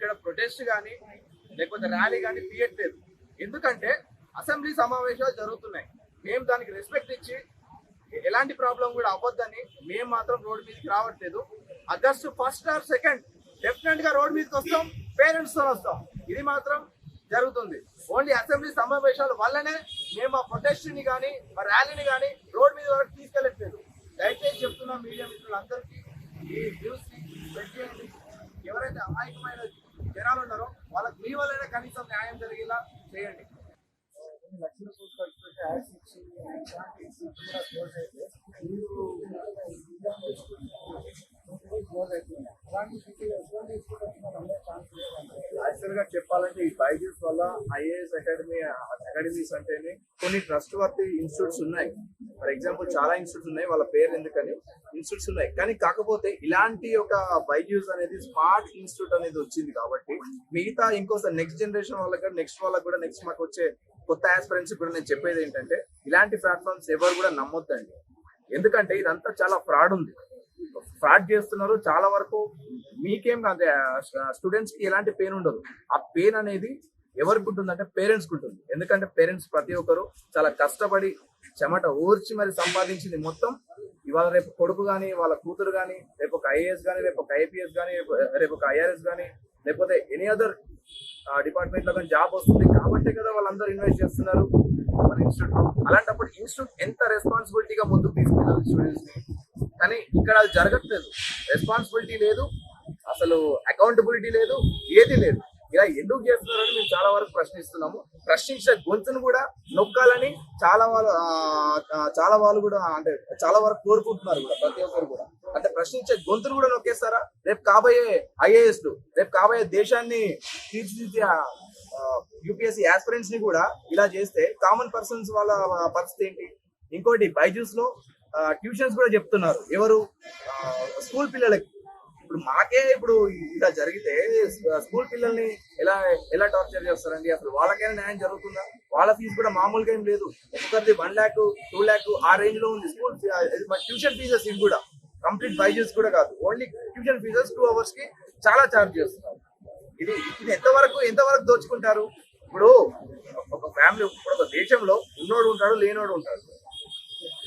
ఇక్కడ ప్రొటెస్ట్ కానీ లేకపోతే ర్యాలీ కానీ తీయట్లేదు. ఎందుకంటే అసెంబ్లీ సమావేశాలు జరుగుతున్నాయి. మేము దానికి రెస్పెక్ట్ ఇచ్చి ఎలాంటి ప్రాబ్లం కూడా అవ్వద్దని మేము మాత్రం రోడ్ మీదకి రావట్లేదు. ఆగస్టు ఫస్ట్ ఆర్ సెకండ్ డెఫినెట్గా రోడ్ మీదకి వస్తాం పేరెంట్స్తో వస్తాం. ఇది మాత్రం జరుగుతుంది. ఓన్లీ అసెంబ్లీ సమావేశాల వల్లనే మేము ఆ ప్రొటెస్ట్ని కానీ మా ర్యాలీని కానీ రోడ్ మీద వరకు తీసుకెళ్ళట్లేదు. దయచేసి చెప్తున్నా మీడియా మిత్రులందరికీ ఈ న్యూస్ని ఎవరైతే అమాయకమైన జనాలు ఉన్నారు వాళ్ళకి మీ వల్లనే కనీసం న్యాయం జరిగేలా చేయండి. లక్షల కోట్లు ఖర్చు పెట్టి యాడ్స్ ఇచ్చి క్లోజ్ అయితే మీరు క్లోజ్ అవుతుంది అలాంటి సీట్లు ఎటువంటి తీసుకుంటే ఛాన్స్ లేదంటే యాక్చువల్గా చెప్పాలంటే ఈ బైజూస్ వల్ల ఐఏఎస్ అకాడమీ అకాడమీస్ అంటేనే కొన్ని ట్రస్ట్ వర్తి ఇన్స్టిట్యూట్స్ ఉన్నాయి. ఫర్ ఎగ్జాంపుల్ చాలా ఇన్స్టిట్యూట్స్ ఉన్నాయి వాళ్ళ పేరు ఎందుకని? ఇన్స్టిట్యూట్స్ ఉన్నాయి. కానీ కాకపోతే ఇలాంటి ఒక బైజూస్ అనేది స్మార్ట్ ఇన్స్టిట్యూట్ అనేది వచ్చింది కాబట్టి మిగతా ఇంకోసారి నెక్స్ట్ జనరేషన్ వాళ్ళకి నెక్స్ట్ వాళ్ళకి కూడా నెక్స్ట్ మాకు వచ్చే కొత్త ఆస్పిరెంట్స్ కూడా నేను చెప్పేది ఏంటంటే ఇలాంటి ప్లాట్ఫామ్స్ ఎవరు కూడా నమ్మొద్దండి. ఎందుకంటే ఇదంతా చాలా ఫ్రాడ్ ఉంది. ఫ్రాడ్ చేస్తున్నారు చాలా వరకు మీకేం కాదు స్టూడెంట్స్కి ఎలాంటి పెయిన్ ఉండదు. ఆ పెయిన్ అనేది ఎవరికి ఉంటుందంటే పేరెంట్స్కి ఉంటుంది. ఎందుకంటే పేరెంట్స్ ప్రతి ఒక్కరు చాలా కష్టపడి చెమట ఊర్చి మరి సంపాదించింది మొత్తం. ఇవాళ రేపు కొడుకు కానీ వాళ్ళ కూతురు కానీ రేపు ఒక ఐఏఎస్ కానీ రేపు ఒక ఐపీఎస్ కానీ రేపు ఒక ఐఆర్ఎస్ కానీ లేకపోతే ఎనీ అదర్ డిపార్ట్మెంట్లో కానీ జాబ్ వస్తుంది కాబట్టే కదా వాళ్ళందరూ ఇన్వెస్ట్ చేస్తున్నారు. మన ఇన్స్టిట్యూట్ అలాంటప్పుడు ఇన్స్టిట్యూట్ ఎంత రెస్పాన్సిబిలిటీగా ముందుకు తీసుకెళ్ళాలి స్టూడెంట్స్ని? కానీ ఇక్కడ అది జరగట్లేదు. రెస్పాన్సిబిలిటీ లేదు. అసలు అకౌంటబిలిటీ లేదు ఏది లేదు. ఇలా ఎందుకు చేస్తున్నారని మేము చాలా వరకు ప్రశ్నిస్తున్నాము. ప్రశ్నించే గొంతును కూడా నొక్కాలని చాలా వాళ్ళు ఆ, చాలా వాళ్ళు కూడా అంటే చాలా వరకు కోరుకుంటున్నారు కూడా ప్రతి ఒక్కరు కూడా. అంటే ప్రశ్నించే గొంతును కూడా నొక్కేస్తారా? రేపు కాబోయే ఐఏఎస్ రేపు కాబోయే దేశాన్ని తీర్చిదిద్దే యూపీఎస్సీ ఆస్పిరెంట్స్ని కూడా ఇలా చేస్తే కామన్ పర్సన్స్ వాళ్ళ పరిస్థితి ఏంటి? ఇంకోటి బైజూస్లో ట్యూషన్స్ కూడా చెప్తున్నారు. ఎవరు? స్కూల్ పిల్లలకి. ఇప్పుడు మాకే ఇప్పుడు ఇలా జరిగితే స్కూల్ పిల్లల్ని ఎలా ఎలా టార్చర్ చేస్తారండి? అసలు వాళ్ళకైనా న్యాయం జరుగుతుందా? వాళ్ళ ఫీజు కూడా మామూలుగా ఏం లేదు. ఒక్కొక్కరిది వన్ ల్యాక్ టూ ల్యాక్ ఆ రేంజ్లో ఉంది స్కూల్ ట్యూషన్ ఫీజెస్ ఇవి కూడా. కంప్లీట్ బైజెస్ కూడా కాదు. ఓన్లీ ట్యూషన్ ఫీజెస్ టూ అవర్స్కి చాలా ఛార్జ్ చేస్తున్నారు. ఇది ఇది ఎంతవరకు ఎంతవరకు దోచుకుంటారు? ఇప్పుడు ఒక ఫ్యామిలీ ఇప్పుడు ఒక దేశంలో ఉన్నోడు ఉంటాడు లేనోడు ఉంటాడు.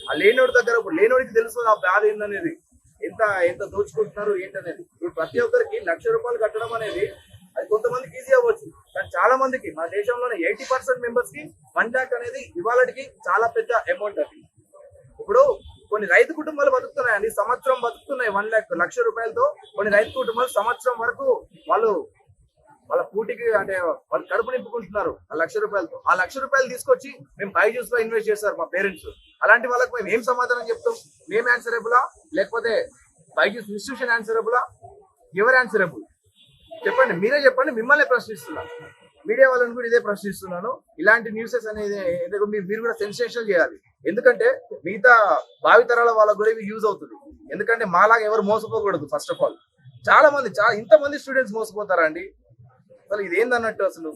ఆ లేనోడి దగ్గర ఇప్పుడు లేనోడికి తెలుసు ఆ బాధ ఏందనేది. ఎంత ఎంత దోచుకుంటున్నారు ఏంటనేది. ఇప్పుడు ప్రతి ఒక్కరికి లక్ష రూపాయలు కట్టడం అనేది అది కొంతమందికి ఈజీ అవ్వచ్చు. కానీ చాలా మందికి మన దేశంలోనే ఎయిటీ పర్సెంట్ మెంబర్స్కి వన్ ల్యాక్ అనేది ఇవాళకి చాలా పెద్ద అమౌంట్ అది. ఇప్పుడు కొన్ని రైతు కుటుంబాలు బతుకుతున్నాయండి. సంవత్సరం బతుకుతున్నాయి వన్ ల్యాక్ లక్ష రూపాయలతో. కొన్ని రైతు కుటుంబాలు సంవత్సరం వరకు వాళ్ళు వాళ్ళ పూటికి అంటే వాళ్ళు కడుపు నింపుకుంటున్నారు. ఆ లక్ష రూపాయలతో. ఆ లక్ష రూపాయలు తీసుకొచ్చి మేము బైజూస్లో ఇన్వెస్ట్ చేస్తారు మా పేరెంట్స్ అలాంటి వాళ్ళకి మేము ఏం సమాధానం చెప్తాం? మేము ఆన్సరబులా లేకపోతే బై జ్యూస్ ఇన్స్టిట్యూషన్ ఆన్సరబులా ఎవరు ఆన్సరబుల్ చెప్పండి. మీరే చెప్పండి. మిమ్మల్ని ప్రశ్నిస్తున్నాను మీడియా వాళ్ళని కూడా ఇదే ప్రశ్నిస్తున్నాను. ఇలాంటి న్యూసెస్ అనేది మీరు మీరు కూడా సెన్సేషన్ చేయాలి. ఎందుకంటే మిగతా భావితరాల వాళ్ళకు కూడా ఇవి యూజ్ అవుతుంది. ఎందుకంటే మాలాగా ఎవరు మోసపోకూడదు ఫస్ట్ ఆఫ్ ఆల్ చాలా మంది చాలా ఇంతమంది స్టూడెంట్స్ మోసపోతారా అండి? అసలు ఇది ఏందన్నట్టు అసలు?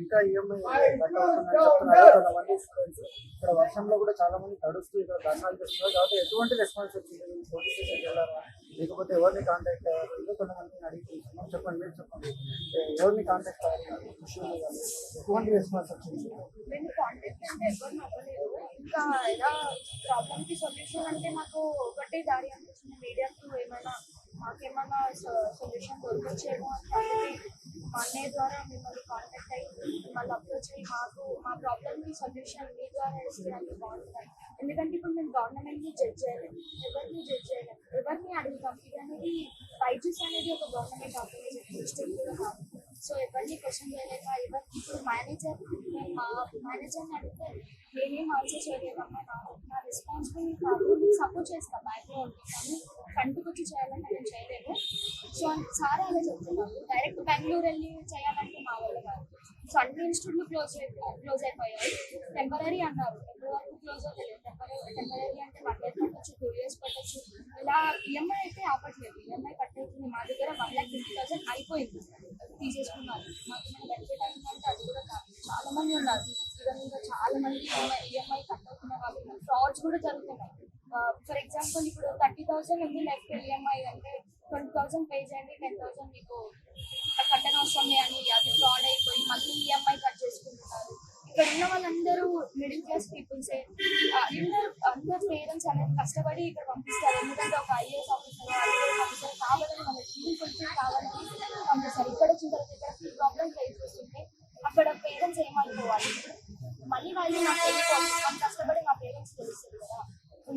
ఇంకా ఈఎంఐ ఇక్కడ వర్షంలో కూడా చాలా మంది తడుస్తూ ఇక్కడ ధర్నాలు చేస్తున్నారు. కాబట్టి ఎటువంటి రెస్పాన్స్ వచ్చింది? పోలీస్ స్టేషన్కి వెళ్ళారా? లేకపోతే ఎవరిని కాంటాక్ట్ అయ్యారు ఇంకా కొంతమందిని అడిగి తెలుసుకున్నాం చెప్పండి మీరు చెప్పండి. ఎవరిని కాంటాక్ట్ అయ్యారు ఎటువంటి రెస్పాన్స్ వచ్చింది? ఇంకా ఎలా ప్రాబ్లమ్కి సొల్యూషన్ అంటే మాకు ఒకటే దారి అనిపించింది మీడియా త్రూ ఏమైనా మాకేమైనా సొల్యూషన్ దొరకచ్చేమో అని చెప్పి మా అన్నయ్య ద్వారా మిమ్మల్ని కాంటాక్ట్ అయ్యి మిమ్మల్ని అప్రోచ్ అయ్యి మాకు మా ప్రాబ్లమ్కి సొల్యూషన్ మీ ద్వారా ఇస్తే అది బాగుంటుంది ఎందుకంటే ఇప్పుడు మేము గవర్నమెంట్ని జడ్జ్ చేయలేము ఎవరిని జడ్జ్ చేయలేము ఎవరిని అడుగుతాం ఇది అనేది బైజూస్ అనేది ఒక గవర్నమెంట్ ఆర్గనైజేషన్ స్టేట్ కూడా కాదు సో ఎవరిని క్వశ్చన్ చేయలేక ఎవరు ఇప్పుడు మేనేజర్ నేను మా మేనేజర్ని అడిగితే నేనేం ఆన్సర్ చేయలేదమ్మా నా నా రెస్పాన్సిబుల్ కాదు. నీకు సపోర్ట్ చేస్తా బ్యాక్లో ఉంటే కానీ ఫ్రంట్కి వచ్చి చేయాలని నేను చేయలేను సో సార్ అలా చెప్తున్నారు. డైరెక్ట్ బెంగళూరు వెళ్ళి చేయాలంటే మా వల్ల కాదు. సో అన్ని ఇన్స్టిట్యూట్లు క్లోజ్ క్లోజ్ అయిపోయాయి. టెంపరీ అన్నారు ఎప్పటి వరకు క్లోజ్ అవుతుంది టెంపరీ టెంపరీ అంటే వన్ ఇయర్ పట్టచ్చు టూ ఇయర్స్ పట్టచ్చు ఇలా ఈఎంఐ అయితే ఆపట్లేదు. ఈఎంఐ కట్టేస్తుంది మా దగ్గర వన్ ల్యాక్ ఫిఫ్టీ థౌసండ్ అయిపోయింది. తీసేసుకున్నారు. మాకు ఏమైనా బెనిఫిట్ అయిందంటే అది కూడా కాదు. చాలా మంది ఉన్నారు. ఈవెన్ ఇంకా చాలా మంది ఈఎంఐ ఈఎంఐ కట్టవుతున్న వాళ్ళు ఫ్రాడ్స్ కూడా జరుగుతున్నాయి. ఫర్ ఎగ్జాంపుల్ ఇప్పుడు థర్టీ థౌసండ్ ఉంది నెక్స్ట్ ఈఎంఐ అంటే ట్వంటీ థౌసండ్ పే చేయండి టెన్ థౌసండ్ మీకు కట్టన అవసరం అని అది ఫ్రాడ్ అయిపోయి మళ్ళీ ఈఎంఐ కట్ చేసుకుంటున్నారు. ఇక్కడ ఉన్న వాళ్ళందరూ మిడిల్ క్లాస్ పీపుల్సే అందరూ అందరు పేరెంట్స్ అనేది కష్టపడి ఇక్కడ పంపిస్తారు. ఎందుకంటే ఒక ఐఏఎస్ ఆఫీసర్ ఆఫీసర్ కావాలని మన టీవీ ఫుల్ఫిల్ కావాలని పంపిస్తారు. ఇక్కడ వచ్చిన తర్వాత ఇక్కడ ఫీ ప్రాబ్లమ్ ఫేస్ చేస్తుంటే అక్కడ పేరెంట్స్ ఏమనుకోవాలి? మళ్ళీ వాళ్ళు నాకు కష్టపడి నాకు పేరెంట్స్ తెలుస్తుంది కదా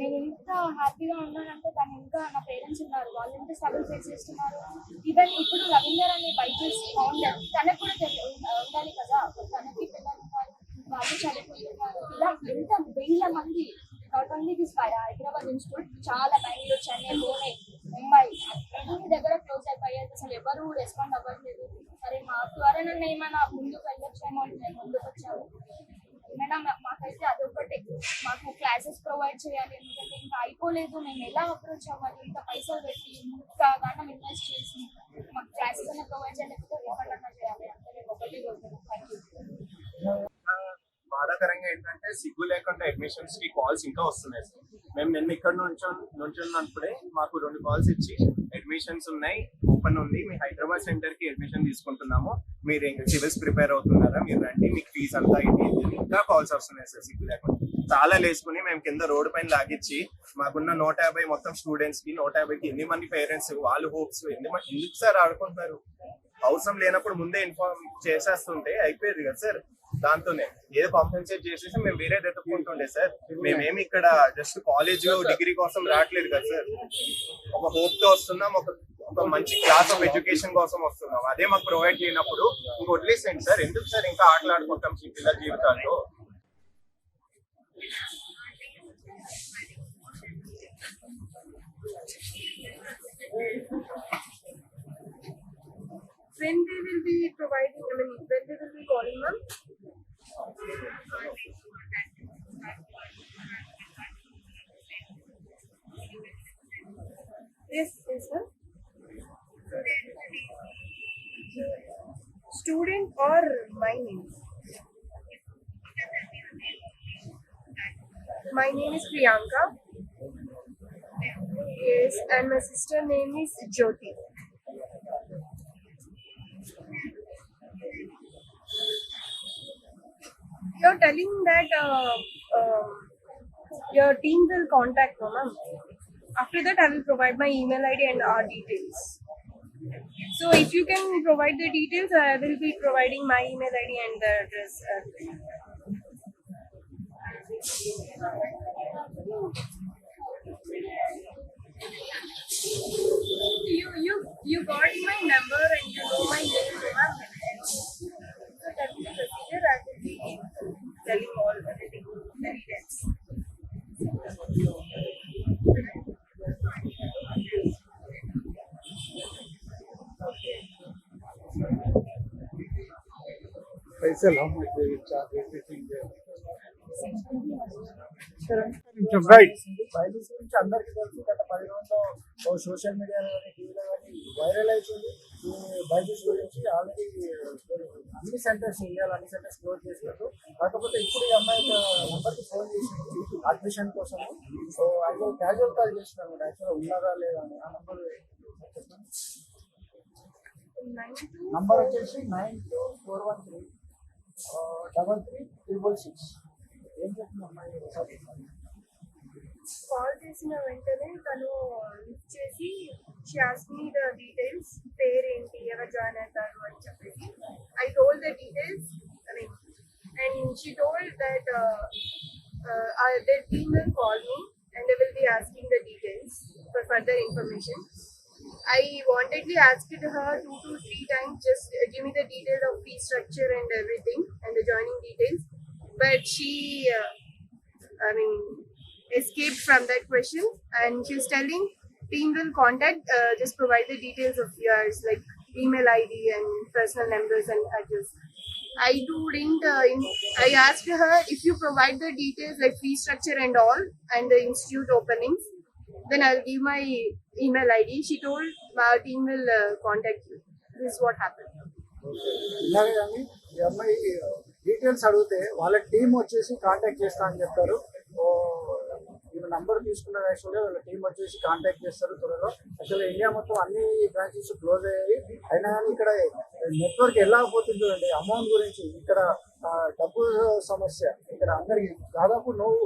నేను ఎంత హ్యాపీగా ఉన్నానంటే దాని ఇంకా నా పేరెంట్స్ ఉన్నారు వాళ్ళు ఎంత స్ట్రగుల్ ఫేస్ చేస్తున్నారు. ఈవెన్ ఇప్పుడు రవీందర్ అనే చేసి ఫౌండర్ తనకు కూడా ఉండాలి కదా. తనకి పిల్లలు ఉన్నారు వాళ్ళు చదువుకుంటున్నారు. ఇలా ఎంత వేల మంది not only this Hyderabad institute చాలా బెంగళూరు చెన్నై పూణే ముంబై అన్ని దగ్గర క్లోజ్ అయిపోయారు. అసలు ఎవరు రెస్పాండ్ అవ్వట్లేదు. సరే మా ద్వారా నన్ను ఏమైనా ముందుకు వెళ్ళొచ్చేమో అని నేను ముందుకు వచ్చాము ఏమైనా మాకైతే మాకైతే అంటే మాకు క్లాసెస్ ప్రొవైడ్ చేయాలి ఎందుకంటే ఇంకా అయిపోలేదు. మేము ఎలా అప్రోచ్ అవ్వాలి? ఇంత పైసలు పెట్టి ఇంత గానం ఇన్వెస్ట్ చేసి మాకు క్లాసెస్ అన్న ప్రొవైడ్ చేయలేకపోతే రిఫండ్ అన్న చేయాలి. అంటే మేము ఒకటి బాధాకరంగా ఏంటంటే సిగ్గు లేకుండా అడ్మిషన్స్కి కాల్స్ ఇంకా వస్తున్నాయి. సార్ మేము నిన్న ఇక్కడ నుంచి నుంచున్నప్పుడే మాకు రెండు కాల్స్ ఇచ్చి అడ్మిషన్స్ ఉన్నాయి ఓపెన్ ఉంది. మీ హైదరాబాద్ సెంటర్కి అడ్మిషన్ తీసుకుంటున్నాము. మీరు సివిల్స్ ప్రిపేర్ అవుతున్నారా? మీరు రండి. మీకు ఫీజు అంతా ఇది ఇంకా కాల్స్ వస్తున్నాయి సార్ సిగ్గు లేకుండా. చాలా లేసుకుని మేము కింద రోడ్ పైన లాగిచ్చి మాకున్న నూట యాభై మొత్తం స్టూడెంట్స్కి నూట యాభైకి ఎన్ని మంది పేరెంట్స్ వాళ్ళు హోప్స్ ఎన్ని మంది ఎందుకు సార్ ఆడుకుంటున్నారు? అవసరం లేనప్పుడు ముందే ఇన్ఫార్మ్ చేసేస్తుంటే అయిపోయేది కదా సార్. దాంతోనే ఏదో కాంపెన్సేట్ చేసేసి మేము వేరే ఎత్తుకుంటుండే సార్. మేమేమి ఇక్కడ జస్ట్ కాలేజ్ డిగ్రీ కోసం రావట్లేదు కదా సార్. ఒక హోప్తో వస్తున్నాం ఒక ఒక మంచి క్లాస్ ఆఫ్ ఎడ్యుకేషన్ కోసం వస్తున్నాం. అదే మాకు ప్రొవైడ్ చేయనప్పుడు ఇంక వదిలేసేయండి సార్. ఎందుకు సార్ ఇంకా ఆటలు ఆడుకుంటాం ఈ పిల్లల జీవితాల్లో? When they will be providing, I mean, when they will be calling them? Yes, yes, sir. Student or my name? My name is Priyanka. Yes, and my sister name is Jyoti. You're telling that uh, um your team will contact me, ma'am. After that, I will provide my email ID and our details. So, if you can provide the details, I will be providing my email ID and the address. You you you got my number and you know my name. So that is the procedure. I will be telling all everything very dense. Faisal, how much? Byju's గురించి అందరికీ తెలుసు. గత పది రోజుల్లో social మీడియాలో కానీ టీవీలో కానీ వైరల్ అవుతుంది ఈ బైజూస్ గురించి ఆల్రెడీ అన్ని సెంటర్స్ ఇండియాలో అన్ని సెంటర్స్ క్లోజ్ చేసినట్టు. కాకపోతే ఇప్పుడు ఈ అమ్మాయి నెంబర్కి ఫోన్ చేసింది అడ్మిషన్ కోసం సో అది క్యాజువల్ కాల్ చేసినాను యాక్చువల్గా ఉన్నారా లేదా అని. ఆ నెంబర్ Nine two నంబర్ వచ్చేసి nine two four one three double three triple six. Call చేసిన వెంటనే తను లిఫ్ట్ చేసి she ask me the details పేరేంటి ఎవరు జాయిన్ అవుతారు అని చెప్పేసి I told the details I mean and she told that the team will call me and they will be asking the details for further information I wantedly asked her two to three times, just uh, give me the details of fee structure and everything and the joining details. but she, uh, I mean, escaped from that question, and she's telling team will contact. Uh, just provide the details of yours, like email ID and personal numbers and address. I do didn't. Uh, in, I asked her if you provide the details like fee structure and all, and the institute openings, then I'll give my email ID. She told my team will uh, contact you. This is what happened. Okay. Details అడిగితే వాళ్ళ team వచ్చేసి contact చేస్తా అని చెప్తారు ఓ, ఈమె number తీసుకున్న యాక్చువల్గా వాళ్ళ టీం వచ్చేసి కాంటాక్ట్ చేస్తారు త్వరలో. యాక్చువల్గా ఇండియా మొత్తం అన్ని బ్రాంచెస్ క్లోజ్ అయ్యాయి. అయినా కానీ ఇక్కడ నెట్వర్క్ ఎలా పోతుంది చూడండి అమౌంట్ గురించి ఇక్కడ డబ్బు సమస్య ఇక్కడ అందరికి దాదాపు నువ్వు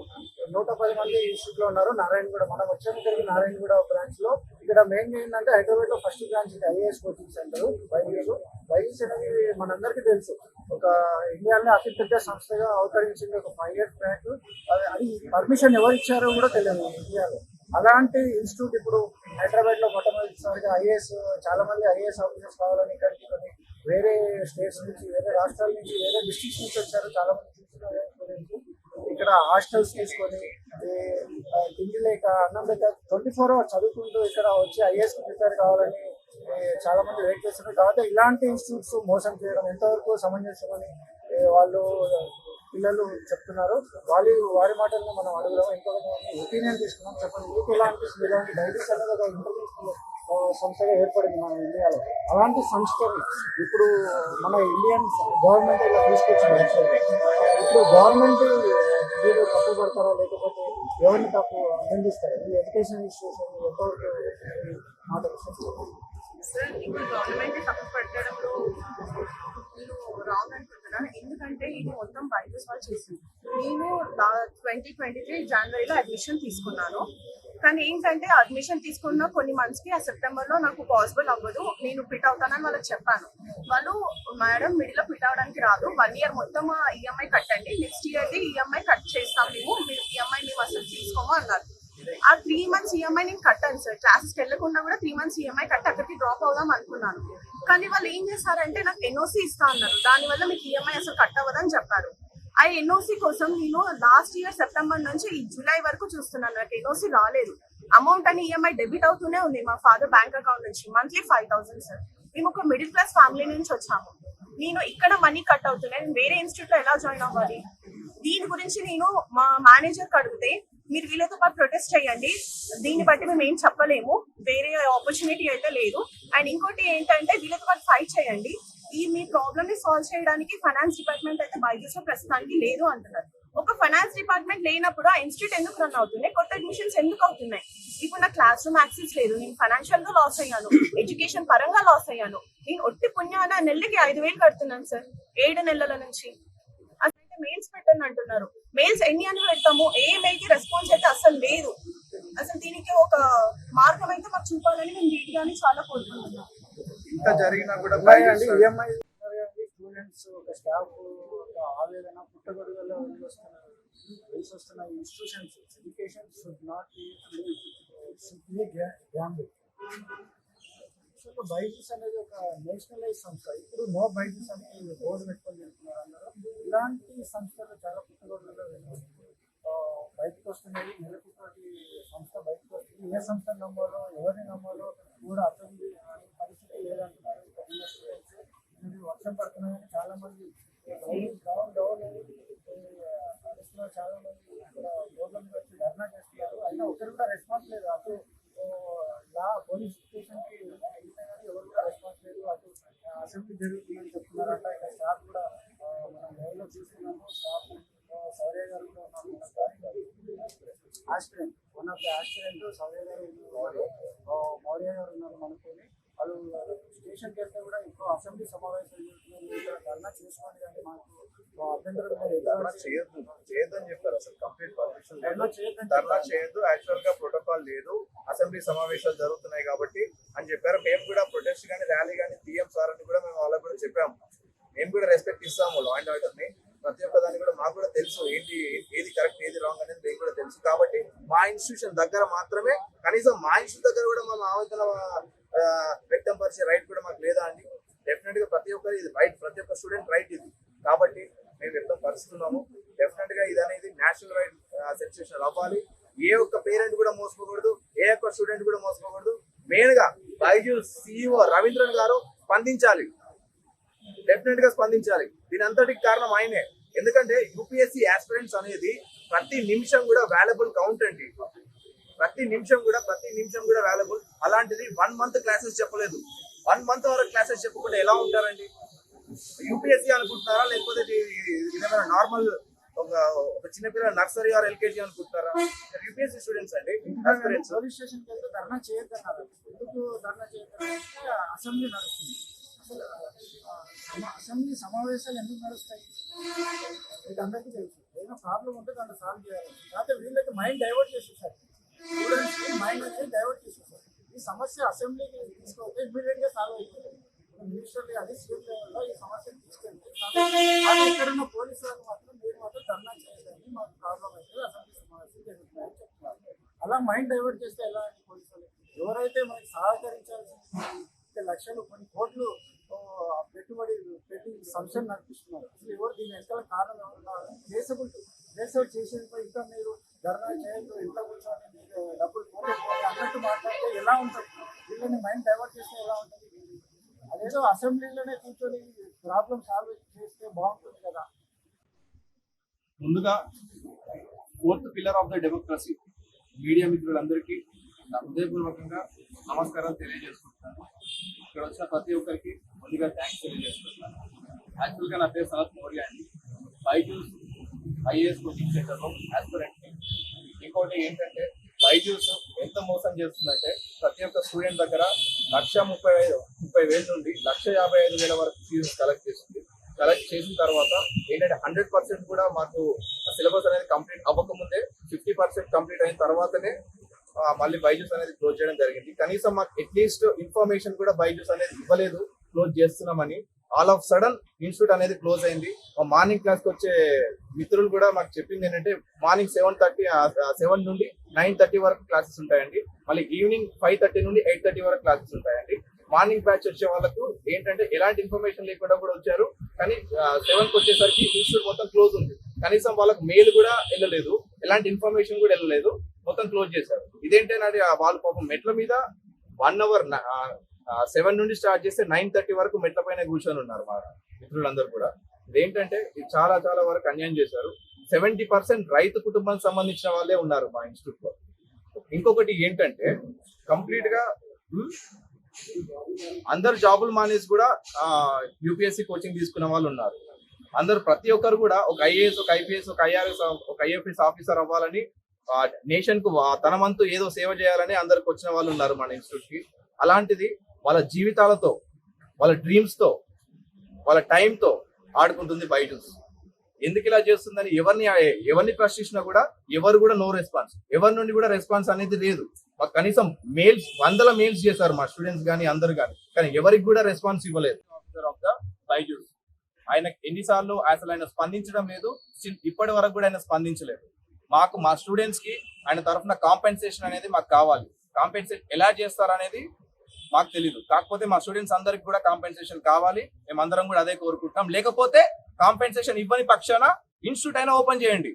నూట పది మంది ఇన్స్టిట్యూట్లో ఉన్నారు. నారాయణగూడ మనం వచ్చాము నారాయణగూడ బ్రాంచ్లో ఇక్కడ మెయిన్ ఏంటంటే హైదరాబాద్లో ఫస్ట్ బ్రాంచ్ ఇది ఐఏఎస్ కోచింగ్ సెంటర్ వైద్యులు వైద్యుస్ అనేది మనందరికీ తెలుసు. ఒక ఇండియాలో అతిపెద్ద సంస్థగా అవతరించింది ఒక ఫైవ్ ఇయర్స్ బ్యాక్ అది- పర్మిషన్ ఎవరు ఇచ్చారో కూడా తెలియదు ఇండియాలో. అలాంటి ఇన్స్టిట్యూట్ ఇప్పుడు హైదరాబాద్లో మొట్టమొదటిసారిగా ఐఏఎస్ చాలా మంది ఐఏఎస్ ఆఫీసర్స్ కావాలని ఇక్కడికి కొన్ని వేరే స్టేట్స్ నుంచి వేరే రాష్ట్రాల నుంచి వేరే డిస్ట్రిక్ట్స్ నుంచి వచ్చారు. చాలా మంది చూసిన గురించి ఇక్కడ హాస్టల్స్ తీసుకొని తిండి లేక అన్నం లేక ట్వంటీ ఫోర్ అవర్స్ చదువుకుంటూ ఇక్కడ వచ్చి ఐఏఎస్ ప్రిపేర్ కావాలని చాలా మంది వెయిట్ చేస్తున్నారు. కాబట్టి ఇలాంటి ఇన్స్టిట్యూట్స్ మోసం చేయడం ఎంతవరకు సమంజసమని వాళ్ళు పిల్లలు చెప్తున్నారు. వాళ్ళు వారి మాటలను మనం అడుగుదాం ఇంకొకటి ఒపీనియన్ తీసుకున్నాం. చెప్పండి మీకు ఎలా అనిపిస్తుంది? ఇలాంటి డైరీస్ అనేది ఒక ఇంటర్నేషనల్ సంస్థగా ఏర్పడింది మన ఇండియాలో. అలాంటి సంస్థలు ఇప్పుడు మన ఇండియన్ గవర్నమెంట్ ఇలా తీసుకొచ్చింది. ఇప్పుడు గవర్నమెంట్ మీరు తప్పు పడతారా లేకపోతే ఎవరిని తప్పు నిందిస్తారు ఈ ఎడ్యుకేషన్ ఇష్యూస్ ఎంతవరకు మాట సార్ ఇప్పుడు గవర్నమెంట్ తప్పు పట్టడంలో నేను రాంగ్ అనుకుంటున్నా ఎందుకంటే ఇది మొత్తం బైజూస్ వాళ్ళు చేసింది. నేను ట్వంటీ ట్వంటీ త్రీ జనవరిలో అడ్మిషన్ తీసుకున్నాను. కానీ ఏంటంటే అడ్మిషన్ తీసుకున్న కొన్ని మంత్స్కి ఆ సెప్టెంబర్లో నాకు పాసిబుల్ అవ్వదు. నేను ఫిట్ అవుతానని వాళ్ళకి చెప్పాను. వాళ్ళు మేడం మిడిల్లో ఫిట్ అవడానికి రాదు. వన్ ఇయర్ మొత్తం ఈఎంఐ కట్టండి. నెక్స్ట్ ఇయర్ ఈఎంఐ కట్ చేస్తాం మేము. మీరు ఈఎంఐ మేము అసలు తీసుకోము అన్నారు. ఆ త్రీ మంత్స్ ఈఎంఐ నేను కట్టాను సార్ క్లాసెస్కి వెళ్ళకుండా కూడా త్రీ మంత్స్ ఈఎంఐ కట్టి అక్కడికి డ్రాప్ అవుదాం అనుకున్నాను. కానీ వాళ్ళు ఏం చేశారంటే నాకు ఎన్ఓసి ఇస్తా అన్నారు. దానివల్ల మీకు ఈఎంఐ అసలు కట్ అవ్వదని చెప్పారు. ఆ ఎన్ఓసి కోసం నేను లాస్ట్ ఇయర్ సెప్టెంబర్ నుంచి ఈ జూలై వరకు చూస్తున్నాను. నాకు ఎన్ఓసి రాలేదు. అమౌంట్ అని ఈఎంఐ డెబిట్ అవుతూనే ఉంది మా ఫాదర్ బ్యాంక్ అకౌంట్ నుంచి. Monthly five thousand sir. మేము ఒక మిడిల్ క్లాస్ ఫ్యామిలీ నుంచి వచ్చాము. నేను ఇక్కడ మనీ కట్ అవుతున్నాయి. నేను వేరే ఇన్స్టిట్యూట్లో ఎలా జాయిన్ అవ్వాలి? దీని గురించి నేను మా మేనేజర్ అడిగితే మీరు వీళ్ళతో పాటు ప్రొటెస్ట్ చేయండి. దీన్ని బట్టి మేము ఏం చెప్పలేము. వేరే ఆపర్చునిటీ అయితే లేదు. అండ్ ఇంకోటి ఏంటంటే వీళ్ళతో పాటు ఫైట్ చేయండి. ఈ మీ ప్రాబ్లమ్ని సాల్వ్ చేయడానికి ఫైనాన్స్ డిపార్ట్మెంట్ అయితే బైజూస్ ప్రస్తుతానికి లేదు అంటున్నారు. ఒక ఫైనాన్స్ డిపార్ట్మెంట్ లేనప్పుడు ఆ ఇన్స్టిట్యూట్ ఎందుకు రన్ అవుతున్నాయి? కొత్త అడ్మిషన్స్ ఎందుకు అవుతున్నాయి? ఇప్పుడు నా క్లాస్ రూమ్ యాక్సెస్ లేదు. నేను ఫైనాన్షియల్గా లాస్ అయ్యాను. ఎడ్యుకేషన్ పరంగా లాస్ అయ్యాను. నేను ఒట్టి పుణ్యాన నెలకి ఐదు వేలు కడుతున్నాను సార్ ఏడు నెలల నుంచి. అసలు మెయిల్స్ పెట్టండి అంటున్నారు. మెయిల్స్ ఎన్ని అని పెడతాము? ఏ మెయిల్కి రెస్పాన్స్ అయితే అసలు లేదు. అసలు దీనికి ఒక మార్గం అయితే మాకు చూపాలని మేము నీట్ గాని చాలా కోరుకుంటున్నాం. ఇంత జరిగినా కూడా స్టూడెంట్స్ ఒక స్టాఫ్ ఒక ఆవేదన పుట్టగొడుగులో వెళ్ళి వస్తున్నారు వెళ్ళి వస్తున్న institutions education should not simply gamble so Byju's అనేది ఒక నేషనలైజ్ సంస్థ. ఇప్పుడు నో బైజూస్ అనేది బోర్డు పెట్టుకొని వెళ్తున్నారు అందరూ ఇలాంటి సంస్థలు చాలా ఆ, బయటకు వస్తున్నాయి నెలకు ఒకటి సంస్థ బయటకు వస్తుంది. ఏ సంస్థ నమ్మాలో ఎవరిని నమ్మాలో కూడా అర్థం కాని పరిస్థితి లేదంటున్నారు ఇక్కడ ఉన్న స్టూడెంట్స్ ఇది వర్షం పడుతున్నాయని చాలా మంది డౌన్ డౌన్ అరెస్ట్లో చాలా మంది ఇక్కడ రోడ్ల మీద వచ్చి ధర్నా చేస్తున్నారు అయినా ఒకరు కూడా రెస్పాన్స్ లేదు అటు ఓ, లా పోలీస్ స్టేషన్కి వెళ్ళినా కానీ ఎవరు కూడా రెస్పాన్స్ లేదు అటు ఆ, అసెంబ్లీ జరుగుతుందని చెప్తున్నారంట ఇక్కడ స్టాఫ్ కూడా ఆ, మనం లైవ్లో చూస్తున్నాము స్టాఫ్ సౌర్య గారు కూడా ఉన్నారు మన aspirant one of the aspirant Sourya గారు ఉన్నారు ఆ, ఉన్నారు మనతోని వాళ్ళు స్టేషన్కి వెళ్తే కూడా ఇంకో అసెంబ్లీ సమావేశాలు జరుగుతున్నాయి ధర్నా చేసుకోండి కానీ మాకు అభ్యంతరం చేయొద్దు. చేయొద్దని చెప్పారు అసలు కంప్లీట్ పర్మిషన్ ధర్నా. చేయొద్దు. యాక్చువల్గా ప్రోటోకాల్ లేదు. అసెంబ్లీ సమావేశాలు జరుగుతున్నాయి కాబట్టి అని చెప్పారు. మేము కూడా ప్రొటెస్ట్ కానీ ర్యాలీ కానీ పిఎం సార్ అని కూడా మేము వాళ్ళకి కూడా చెప్పాము. మేము కూడా రెస్పెక్ట్ ఇస్తాము లా అండ్ ఆర్డర్ని. ప్రతి ఒక్క దాన్ని కూడా మాకు కూడా తెలుసు ఏంటి ఏది కరెక్ట్ ఏది రాంగ్ అనేది మేము కూడా తెలుసు. కాబట్టి మా ఇన్స్టిట్యూషన్ దగ్గర మాత్రమే కనీసం మా ఇన్స్టిట్యూట్ దగ్గర కూడా మా ఆవేదన వ్యక్తం పరిచే రైట్ కూడా మాకు లేదా అండి. డెఫినెట్గా ప్రతి ఒక్కరు ఇది రైట్ ప్రతి ఒక్క స్టూడెంట్ రైట్ ఇది. కాబట్టి మేము వ్యక్తం పరుస్తున్నాము. డెఫినెట్గా ఇది అనేది నేషనల్ రైట్ సెన్సేషన్ అవ్వాలి. ఏ ఒక్క పేరెంట్ కూడా మోసపోకూడదు ఏ ఒక్క స్టూడెంట్ కూడా మోసపోకూడదు. మెయిన్గా బైజు సిఇఓ రవీంద్రన్ గారు స్పందించాలి. డెఫినెట్గా స్పందించాలి. దీని అంతటికి కారణం ఆయనే. ఎందుకంటే యూపీఎస్సీ యాస్పిరెంట్స్ అనేది ప్రతి నిమిషం కూడా వాల్యుబుల్ కౌంట్ అండి. ప్రతి నిమిషం కూడా ప్రతి నిమిషం కూడా వాల్యుబుల్ అలాంటిది వన్ మంత్ క్లాసెస్ చెప్పలేదు. వన్ మంత్ వరకు క్లాసెస్ చెప్పకుండా ఎలా ఉంటారండి? యూపీఎస్సీ అనుకుంటున్నారా? లేకపోతే ఇది- నార్మల్ ఒక ఒక చిన్నపిల్లల నర్సరీ ఆర్ ఎల్కేజీ అనుకుంటారా యూపీఎస్సీ స్టూడెంట్స్ అండి పోలీస్ స్టేషన్ ధర్నా చేయొద్దన్నారు. ఎందుకు ధర్నా చేయొద్దు అసెంబ్లీ నడుస్తుంది. అసలు అసెంబ్లీ సమావేశాలు ఎందుకు నడుస్తాయి? మీకు అందరికీ తెలుసు. ఏదైనా ప్రాబ్లం ఉంటే దాన్ని సాల్వ్ చేయాలి. కాకపోతే వీళ్ళకి మైండ్ డైవర్ట్ చేసేసారు. స్టూడెంట్స్ మైండ్ అనేది డైవర్ట్ చేసేసారు. ఈ సమస్య అసెంబ్లీకి తీసుకుంటే ఇమీడియట్గా సాల్వ్ అయిపోతుంది మినిస్టర్ కానీ సీఎం లెవెల్లో ఈ సమస్యను తీసుకెళ్తే ఇక్కడ ఉన్న పోలీసు వాళ్ళు మాత్రం మీరు మాత్రం ధర్నా చేయాలని మాకు ప్రాబ్లం అయితే అసెంబ్లీ సమావేశం జరుగుతున్నాయని చెప్తున్నారు. అలా మైండ్ డైవర్ట్ చేస్తే ఎలా అండి పోలీసు వాళ్ళు ఎవరైతే మనకి సహకరించాల్సిన లక్షలు కొన్ని కోట్లు ఓ, పెట్టుబడి అంశం సంస్థను నడిపిస్తున్నారు అసలు ఎవరు దీని వెనకాల కారణం ఎవరున్నారు ట్రేసబుల్ చేసేది ఇంకా మీరు ధర్నా చేయొద్దు ఇంట్లో కూర్చొని మీరు డబ్బులు పోతే అన్నట్టు మాట్లాడితే ఎలా ఉంటుంది? వీళ్ళని మైండ్ డైవర్ట్ చేస్తే ఎలా ఉంటుంది? అదేదో అసెంబ్లీలోనే కూర్చొని ప్రాబ్లం సాల్వ్ చేస్తే బాగుంటుంది కదా. ముందుగా fourth pillar of the democracy media మిత్రులందరికీ నా హృదయపూర్వకంగా నమస్కారాలు తెలియజేసుకుంటున్నాను. ఇక్కడ వచ్చిన ప్రతి ఒక్కరికి ముందుగా థ్యాంక్స్ తెలియజేసుకుంటున్నాను. యాక్చువల్గా నా పేరు సనత్ మౌర్య అండి. బైజూస్ ఐఏఎస్ కోచింగ్ సెంటర్లో ఆస్పిరెంట్ ఇంకోటి ఏంటంటే బైజూస్ ఎంత మోసం చేస్తుందంటే ప్రతి ఒక్క స్టూడెంట్ దగ్గర లక్ష ముప్పై ఐదు ముప్పై వేల నుండి లక్ష యాభై ఐదు వేల వరకు ఫీజు కలెక్ట్ చేసింది. కలెక్ట్ చేసిన తర్వాత ఏంటంటే హండ్రెడ్ పర్సెంట్ కూడా మాకు సిలబస్ అనేది కంప్లీట్ అవ్వకముందే ఫిఫ్టీ పర్సెంట్ కంప్లీట్ అయిన తర్వాతనే మళ్ళీ బైజూస్ అనేది క్లోజ్ చేయడం జరిగింది. కనీసం మాకు అట్లీస్ట్ ఇన్ఫర్మేషన్ కూడా బైజూస్ అనేది ఇవ్వలేదు. క్లోజ్ చేస్తున్నామని ఆల్ ఆఫ్ సడన్ ఇన్స్టిట్యూట్ అనేది క్లోజ్ అయింది. మార్నింగ్ క్లాస్కి వచ్చే మిత్రులు కూడా మాకు చెప్పింది ఏంటంటే మార్నింగ్ సెవెన్ థర్టీ సెవెన్ నుండి నైన్ థర్టీ వరకు క్లాసెస్ ఉంటాయండి. మళ్ళీ ఈవినింగ్ ఫైవ్ థర్టీ నుండి ఎయిట్ థర్టీ వరకు క్లాసెస్ ఉంటాయండి. మార్నింగ్ బ్యాచ్ వచ్చే వాళ్ళకు ఏంటంటే ఎలాంటి ఇన్ఫర్మేషన్ లేకుండా కూడా వచ్చారు. కానీ సెవెన్కి వచ్చేసరికి ఇన్స్టిట్యూట్ మొత్తం క్లోజ్ ఉంది. కనీసం వాళ్ళకి మెయిల్ కూడా వెళ్ళలేదు. ఎలాంటి ఇన్ఫర్మేషన్ కూడా వెళ్ళలేదు. మొత్తం క్లోజ్ చేశారు. ఇదేంటంటే వాళ్ళు పాపం మెట్ల మీద వన్ అవర్ సెవెన్ నుండి స్టార్ట్ చేస్తే నైన్ థర్టీ వరకు మెట్ల పైన కూర్చొని ఉన్నారు మా మిత్రులందరూ కూడా. ఇదేంటంటే చాలా చాలా వరకు అన్యాయం చేశారు. సెవెంటీ పర్సెంట్ రైతు కుటుంబానికి సంబంధించిన వాళ్ళే ఉన్నారు మా ఇన్స్టిట్యూట్లో. ఇంకొకటి ఏంటంటే కంప్లీట్గా అందరు జాబులు మానేసి కూడా యూపీఎస్సీ కోచింగ్ తీసుకున్న వాళ్ళు ఉన్నారు. అందరు ప్రతి ఒక్కరు కూడా ఒక ఐఏఎస్ ఒక ఐపీఎస్ ఒక ఐఆర్ఎస్ ఒక ఐఎఫ్ఎస్ ఆఫీసర్ అవ్వాలని నేషన్కు తన వంతు ఏదో సేవ చేయాలని అందరికి వచ్చిన వాళ్ళు ఉన్నారు మన ఇన్స్టిట్యూట్కి. అలాంటిది వాళ్ళ జీవితాలతో వాళ్ళ డ్రీమ్స్తో వాళ్ళ టైంతో తో ఆడుకుంటుంది బైజూస్ ఎందుకు ఇలా చేస్తుందని ఎవరిని ఎవరిని ప్రశ్నించినా కూడా ఎవరు కూడా నో రెస్పాన్స్ ఎవరి నుండి కూడా రెస్పాన్స్ అనేది లేదు. మాకు కనీసం మెయిల్స్ వందల మెయిల్స్ చేశారు మా స్టూడెంట్స్ కానీ అందరు కానీ కానీ ఎవరికి కూడా రెస్పాన్స్ ఇవ్వలేదు. ఆఫ్ ద బైజూస్ ఆయన ఎన్నిసార్లు అసలు ఆయన స్పందించడం లేదు. ఇప్పటి వరకు కూడా ఆయన స్పందించలేదు. మాకు మా స్టూడెంట్స్కి ఆయన తరఫున కాంపెన్సేషన్ అనేది మాకు కావాలి. కాంపెన్సేట్ ఎలా చేస్తారనేది మాకు తెలియదు కాకపోతే మా స్టూడెంట్స్ అందరికి కూడా కాంపెన్సేషన్ కావాలి. మేమందరం కూడా అదే కోరుకుంటున్నాం. లేకపోతే కాంపెన్సేషన్ ఇవ్వని పక్షాన ఇన్స్టిట్యూట్ అయినా ఓపెన్ చేయండి.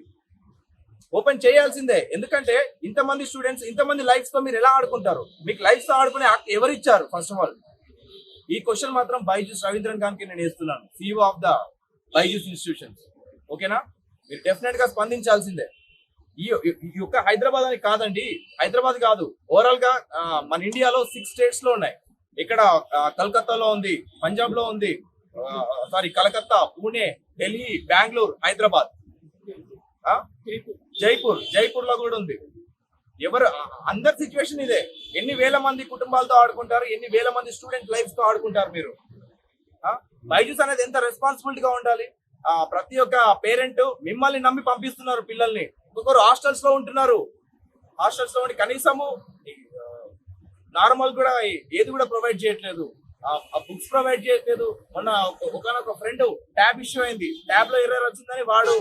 ఓపెన్ చేయాల్సిందే. ఎందుకంటే ఇంతమంది స్టూడెంట్స్ ఇంతమంది లైఫ్స్తో మీరు ఎలా ఆడుకుంటారు? మీకు లైఫ్స్తో ఆడుకునే హక్కు ఎవరు ఇచ్చారు ఫస్ట్ ఆఫ్ ఆల్ ఈ క్వశ్చన్ మాత్రం బైజూస్ రవీంద్రన్ గారికి నేను వేస్తున్నాను. CEO of the Byju's institutions ఓకేనా? మీరు డెఫినెట్గా స్పందించాల్సిందే. ఈ ఈ- యొక్క హైదరాబాద్ అని కాదండి హైదరాబాద్ కాదు. ఓవరాల్గా మన ఇండియాలో సిక్స్ స్టేట్స్లో ఉన్నాయి. ఇక్కడ కలకత్తాలో ఉంది పంజాబ్లో ఉంది సారీ కలకత్తా పూణే ఢిల్లీ బెంగళూరు హైదరాబాద్. జైపూర్ జైపూర్లో కూడా ఉంది. ఎవరు అందరి సిచ్యువేషన్ ఇదే. ఎన్ని వేల మంది కుటుంబాలతో ఆడుకుంటారు ఎన్ని వేల మంది స్టూడెంట్ లైఫ్తో ఆడుకుంటారు మీరు? బైజూస్ అనేది ఎంత రెస్పాన్సిబిలిటీగా ఉండాలి? ప్రతి ఒక్క పేరెంట్ మిమ్మల్ని నమ్మి పంపిస్తున్నారు పిల్లల్ని. ఇంకొకరు హాస్టల్స్లో ఉంటున్నారు. హాస్టల్స్లో ఉండి కనీసము నార్మల్ కూడా ఏది కూడా ప్రొవైడ్ చేయట్లేదు. ఆ బుక్స్ ప్రొవైడ్ చేయట్లేదు. మొన్న ఒకనొక ఫ్రెండ్ ట్యాబ్ ఇష్యూ అయింది. ట్యాబ్లో ఎర్రర్ వచ్చిందని వాడు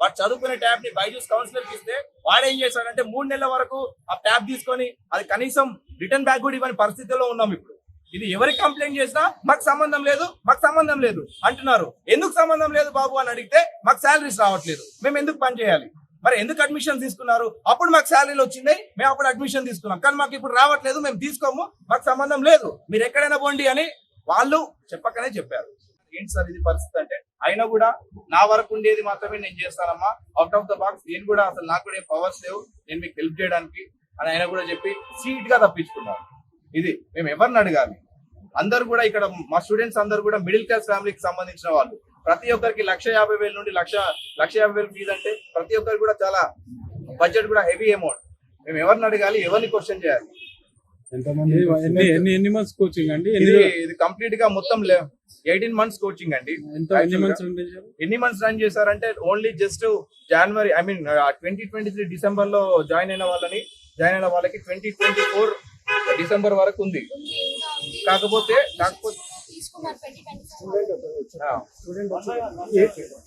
వాడు చదువుకునే ట్యాబ్ని బైజూస్ కౌన్సిలర్ ఇస్తే వాడు ఏం చేశాడంటే మూడు నెలల వరకు ఆ ట్యాబ్ తీసుకొని అది కనీసం రిటర్న్ బ్యాక్ కూడా ఇవ్వని పరిస్థితిలో ఉన్నాం ఇప్పుడు. ఇది ఎవరికి కంప్లైంట్ చేసినా మాకు సంబంధం లేదు మాకు సంబంధం లేదు అంటున్నారు. ఎందుకు సంబంధం లేదు బాబు అని అడిగితే మాకు శాలరీస్ రావట్లేదు. మేము ఎందుకు పని చేయాలి? మరి ఎందుకు అడ్మిషన్ తీసుకున్నారు? అప్పుడు మాకు శాలరీలు వచ్చింది మేము అప్పుడు అడ్మిషన్ తీసుకున్నాం. కానీ మాకు ఇప్పుడు రావట్లేదు మేము తీసుకోము మాకు సంబంధం లేదు. మీరు ఎక్కడైనా పోండి అని వాళ్ళు చెప్పకనే చెప్పారు. ఏంటి సార్ ఇది పరిస్థితి అంటే? అయినా కూడా నా వరకు ఉండేది మాత్రమే నేను చేస్తానమ్మా. అవుట్ ఆఫ్ ద బాక్స్ నేను కూడా అసలు నాకు కూడా ఏం పవర్స్ లేవు. నేను మీకు హెల్ప్ చేయడానికి అని ఆయన కూడా చెప్పి సీట్గా తప్పించుకున్నారు. ఇది మేము ఎవరిని అడగాలి? అందరు కూడా ఇక్కడ మా స్టూడెంట్స్ అందరు కూడా మిడిల్ క్లాస్ ఫ్యామిలీకి సంబంధించిన వాళ్ళు. ప్రతి ఒక్కరికి లక్ష యాభై వేల నుండి లక్ష లక్ష యాభై వేలు ఫీజు అంటే ప్రతి ఒక్కరికి కూడా చాలా బడ్జెట్ కూడా హెవీ అమౌంట్ మేము ఎవరిని అడగాలి? ఎవరిని క్వశ్చన్ చేయాలి? ఎన్ని మంత్స్ కోచింగ్ అండి? ఎన్ని ఇది కంప్లీట్గా మొత్తం ఎయిటీన్ మంత్స్ కోచింగ్ అండి. ఎన్ని మంత్స్ రన్ చేశారు? ఎన్ని మంత్స్ రన్ చేశారంటే only just January I mean twenty twenty three డిసెంబర్లో జాయిన్ అయిన వాళ్ళని జాయిన్ అయిన వాళ్ళకి ట్వంటీ ట్వంటీ ఫోర్ డిసెంబర్ వరకు ఉంది. కాకపోతే కాకపోతే తీసుకున్నారు ట్వంటీ ట్వంటీ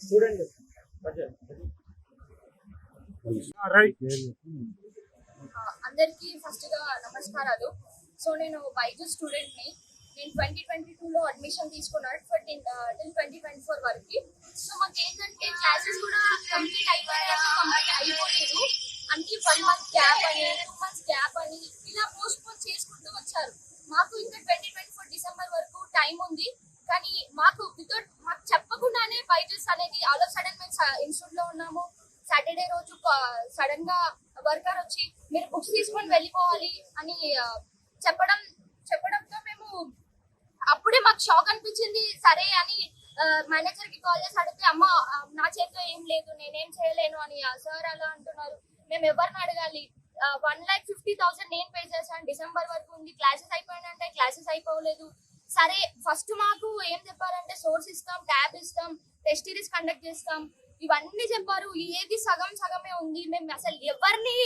స్టూడెంట్ అందరికీ ఫస్ట్గా నమస్కారాలు. సో నేను బైజూస్ స్టూడెంట్ని నేను ట్వంటీ ట్వంటీ టూ లో అడ్మిషన్ తీసుకున్నాను for till twenty twenty four వరకు. సో మాకు ఏంటంటే క్లాసెస్ కూడా కంప్లీట్ అయిపోయాయి కంప్లీట్ అయిపోలేదు. అన్ని వన్ మంత్ గ్యాప్ అని టూ మంత్స్ గ్యాప్ అని ఇలా పోస్ట్ పోన్ చేసుకుంటూ వచ్చారు. మాకు ఇంకా ట్వంటీ ట్వంటీ ఫోర్ డిసెంబర్ వరకు టైం ఉంది. కానీ మాకు వితౌట్ మాకు చెప్పకుండానే బైజూస్ అనేది ఆల్ ఆఫ్ సడన్ మేము ఇన్స్టిట్యూట్లో ఉన్నాము. సాటర్డే రోజు సడన్గా వర్కర్ వచ్చి మీరు బుక్స్ తీసుకొని వెళ్ళిపోవాలి అని చెప్పడం చెప్పడంతో మేము అప్పుడే మాకు షాక్ అనిపించింది. సరే అని మేనేజర్కి కాల్ చేసి అడిగితే అమ్మ నా చేతిలో ఏం లేదు నేనేం చేయలేను అని సార్ అలా అంటున్నారు. మేము ఎవరిని అడగాలి? వన్ ల్యాక్ ఫిఫ్టీ థౌసండ్ నేను పే చేశాను. డిసెంబర్ వరకు ఉంది. క్లాసెస్ అయిపోయినంటే క్లాసెస్ అయిపోలేదు. సరే ఫస్ట్ మాకు ఏం చెప్పారంటే సోర్స్ ఇస్తాం ట్యాబ్ ఇస్తాం టెస్ట్ సిరీస్ కండక్ట్ చేస్తాం. ఇవన్నీ చెప్పారు. ఏది సగం సగమే ఉంది. మేము అసలు ఎవరిని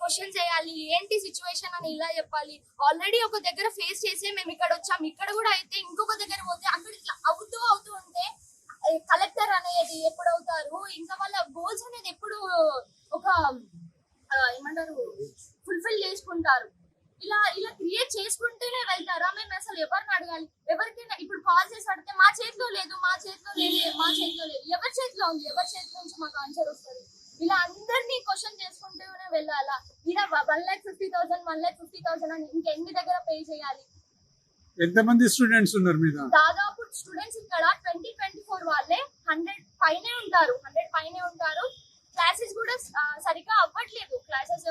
క్వశ్చన్ చేయాలి ఏంటి సిచ్యువేషన్ అని ఇలా చెప్పాలి. ఆల్రెడీ ఒక దగ్గర ఫేస్ చేసి మేము ఇక్కడ వచ్చాం. ఇక్కడ కూడా అయితే ఇంకొక దగ్గర పోతే అక్కడ ఇట్లా అవుతూ అవుతూ ఉంటే కలెక్టర్ అనేది ఎప్పుడు అవుతారు? ఇంకా వాళ్ళ గోల్స్ అనేది ఎప్పుడు ఒక ఏమంటారు ఫుల్ఫిల్ చేసుకుంటారు. ఇలా ఇలా క్రియేట్ చేసుకుంటూనే వెళ్తారా. మేము అసలు ఎవరిని అడగాలి? ఎవరికైనా ఇప్పుడు కాల్ చేసి అడిగితే మా చేతిలో లేదు మా చేతిలో లేదు మా చేతిలో లేదు. ఎవరి చేతిలో ఉంది? ఎవరి చేతిలో నుంచి మాకు ఆన్సర్ వస్తుంది? ఇలా అందరినీ క్వశ్చన్ చేసుకుంటూనే వెళ్ళాలా? ఇలా one lakh fifty thousand one lakh fifty thousand అని ఇంకెన్ని దగ్గర పే చేయాలి? ఎంతమంది స్టూడెంట్స్ ఉన్నారు మీద? దాదాపు స్టూడెంట్స్ ఇక్కడ ట్వంటీ ట్వంటీ ఫోర్ వాళ్ళే హండ్రెడ్ పైనే ఉంటారు. హండ్రెడ్ పైనే ఉంటారు. క్లాసెస్ కూడా సరిగ్గా అవ్వట్లేదు. క్లాసెస్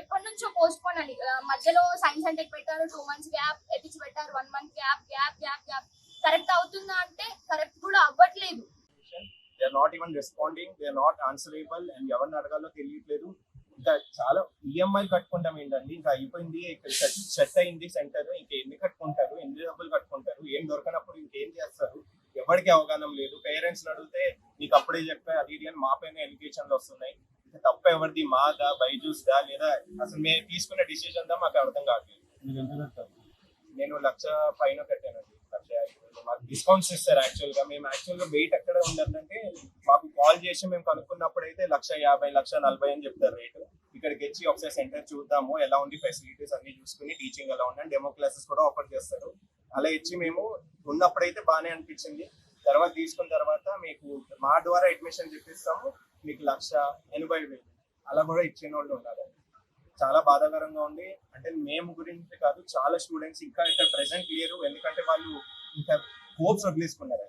ఎప్పటి నుంచో పోస్ట్ పోన్ అని మధ్యలో సైన్స్ అండ్ టెక్ పెట్టారు టూ మంత్స్ గ్యాప్ ఎథిక్స్ పెట్టారు one month gap gap gap gap correct అవుతుందా అంటే కరెక్ట్ కూడా అవ్వట్లేదు. They are not even responding they are not answerable and ఎవరిని అడగాలో తెలియట్లేదు. ఇంకా చాలా ఈఎంఐ కట్టుకుంటాం ఏంటండి? ఇంకా అయిపోయింది ఇక్కడ సెట్ అయింది సెంటర్ ఇంకా ఎన్ని కట్టుకుంటారు ఎన్ని డబ్బులు కట్టుకుంటారు ఏం దొరకనప్పుడు ఇంకేం చేస్తారు? ఎవరికి అవగాహన లేదు. పేరెంట్స్ అడిగితే నీకు అప్పుడే చెప్పా అది ఇది అని మా పైన ఎడ్యుకేషన్లు వస్తున్నాయి. తప్ప ఎవరిది మాదా బైజూస్ దా లేదా అసలు మేము తీసుకున్న డిసిజన్ దా మాకు అర్థం కావట్లేదు? నేను లక్ష పైన కట్టానండి. లక్ష. మాకు డిస్కౌంట్స్ ఇస్తారు యాక్చువల్గా. మేము యాక్చువల్గా వెయిట్ ఎక్కడ ఉందంటే మాకు కాల్ చేసి మేము కనుక్కున్నప్పుడు అయితే లక్ష యాభై లక్ష నలభై అని చెప్తారు రేటు. ఇక్కడికి వచ్చి ఒకసారి సెంటర్ చూద్దాము ఎలా ఉంది ఫెసిలిటీస్ అన్ని చూసుకుని టీచింగ్ ఎలా ఉంది డెమో క్లాసెస్ కూడా ఆఫర్ చేస్తారు. అలా ఇచ్చి మేము ఉన్నప్పుడైతే బాగానే అనిపించింది. తర్వాత తీసుకున్న తర్వాత మీకు మా ద్వారా అడ్మిషన్ చెప్పిస్తాము మీకు లక్ష ఎనభై వేలు. అలా కూడా ఇచ్చిన వాళ్ళు ఉన్నారు. చాలా బాధాకరంగా ఉంది. అంటే మేము గురించి కాదు చాలా స్టూడెంట్స్ ఇంకా ఇక్కడ ప్రెసెంట్ లేరు. ఎందుకంటే వాళ్ళు ఇంకా హోప్స్ వదిలేసుకున్నారు.